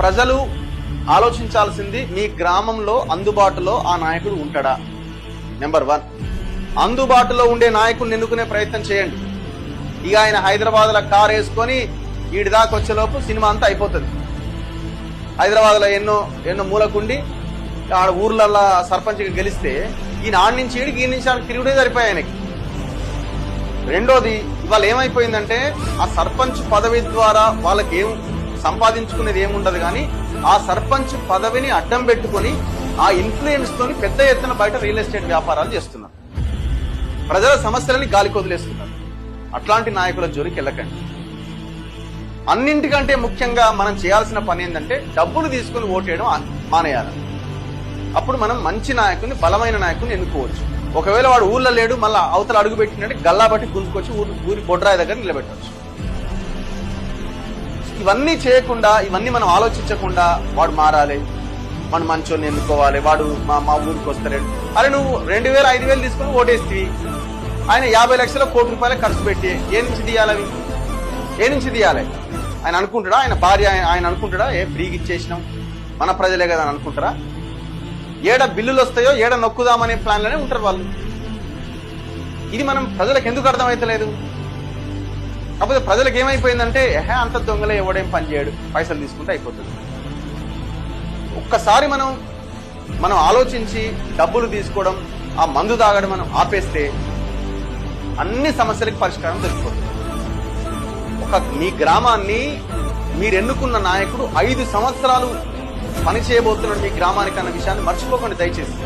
ప్రజలు ఆలోచించాల్సింది మీ గ్రామంలో అందుబాటులో ఆ నాయకుడు ఉంటాడా? నెంబర్ వన్ అందుబాటులో ఉండే నాయకుడిని ఎన్నుకునే ప్రయత్నం చేయండి. ఇక ఆయన హైదరాబాద్లో కార్ వేసుకొని వీడి దాకా వచ్చేలోపు సినిమా అంతా అయిపోతుంది. హైదరాబాద్లో ఎన్నో ఎన్నో మూలకుండి ఆడ ఊర్లల్లా సర్పంచ్గా గెలిస్తే ఈయన ఆడి నుంచి ఈడికి ఈ నుంచి ఆడికి తిరుగుడే సరిపోయాయి ఆయనకి. రెండోది ఇవాళ ఏమైపోయిందంటే ఆ సర్పంచ్ పదవి ద్వారా వాళ్ళకి ఏం సంపాదించుకునేది ఏముండదు కానీ ఆ సర్పంచ్ పదవిని అడ్డం పెట్టుకొని ఆ ఇన్ఫ్లుయెన్స్ తోని పెద్ద ఎత్తున బయట రియల్ ఎస్టేట్ వ్యాపారాలు చేస్తున్నారు. ప్రజల సమస్యలని గాలికి వదిలేస్తున్నారు. అట్లాంటి నాయకుల జోలికి వెళ్ళకండి. అన్నింటికంటే ముఖ్యంగా మనం చేయాల్సిన పని ఏంటంటే డబ్బులు తీసుకుని ఓటేయడం మానేయాలి. అప్పుడు మనం మంచి నాయకుని బలమైన నాయకుని ఎన్నుకోవచ్చు. ఒకవేళ వాడు ఊళ్ళో లేడు మళ్ళీ అవతల అడుగు పెట్టినట్టు గల్లా బట్టి గుంజుకొచ్చి ఊరి బొడ్రాయి దగ్గర నిలబెట్టవచ్చు. ఇవన్నీ చేయకుండా ఇవన్నీ మనం ఆలోచించకుండా వాడు మారాలి. మనం మంచోని ఎన్నుకోవాలి. వాడు మా మా ఊరికి వస్తాడు. అరే నువ్వు రెండు వేలు ఐదు వేలు తీసుకొని ఓటేస్తే ఆయన యాభై లక్షల కోటి రూపాయలు ఖర్చు పెట్టి ఏ నుంచి తీయాలి అవి? ఏ నుంచి తీయాలి? ఆయన అనుకుంటాడా? ఆయన భార్య ఆయన- ఆయన అనుకుంటాడా? ఏ ఫ్రీగా ఇచ్చేసినాం? మన ప్రజలే కదా అని అనుకుంటారా? ఏడ బిల్లులు వస్తాయో ఏడ నొక్కుదామనే ప్లాన్లోనే ఉంటారు వాళ్ళు. ఇది మనం ప్రజలకు ఎందుకు అర్థమైతలేదు? కాకపోతే ప్రజలకు ఏమైపోయిందంటే ఎహే అంత దొంగలే ఎవడేం పని చేయడు పైసలు తీసుకుంటే అయిపోతుంది. ఒక్కసారి మనం మనం ఆలోచించి డబ్బులు తీసుకోవడం ఆ మందు తాగడం మనం ఆపేస్తే అన్ని సమస్యలకు పరిష్కారం దొరికిపోతుంది. ఒక మీ గ్రామాన్ని మీరు ఎన్నుకున్న నాయకుడు ఐదు సంవత్సరాలు పని చేయబోతున్నాడు మీ గ్రామానికి అన్న విషయాన్ని మర్చిపోకండి దయచేసి.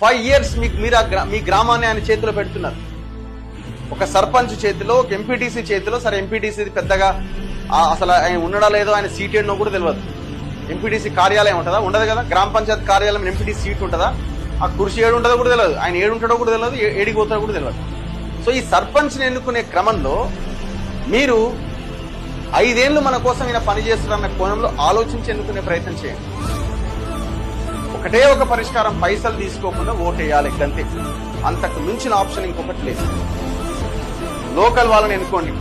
ఫైవ్ ఇయర్స్ మీకు మీరు మీ గ్రామాన్ని ఆయన చేతిలో పెడుతున్నారు. ఒక సర్పంచ్ చేతిలో ఒక ఎంపీటీసీ చేతిలో సరే ఎంపీటీసీ పెద్దగా అసలు ఆయన ఉండడా లేదో ఆయన సీట్ ఏడనో కూడా తెలియదు. ఎంపీటీసీ కార్యాలయం ఉంటుందా? ఉండదు కదా? గ్రామ పంచాయత్ కార్యాలయం ఎంపీటీసీ సీట్ ఉంటుందా? ఆ కుర్చీ ఏడు ఉంటుందో కూడా తెలియదు. ఆయన ఏడు ఉంటాడో కూడా తెలియదు ఏ- ఏడికి పోతాడో కూడా తెలియదు. సో ఈ సర్పంచ్ని ఎన్నుకునే క్రమంలో మీరు ఐదేళ్ళు మన కోసం ఈయన పనిచేస్తున్నారన్న కోణంలో ఆలోచించి ఎన్నుకునే ప్రయత్నం చేయండి. ఒకటే ఒక పరిష్కారం పైసలు తీసుకోకుండా ఓటేయాలి గంతే. అంతకు మించిన ఆప్షన్ ఇంకొకటి లేదు. లోకల్ వాళ్ళని ఎన్నుకోండి.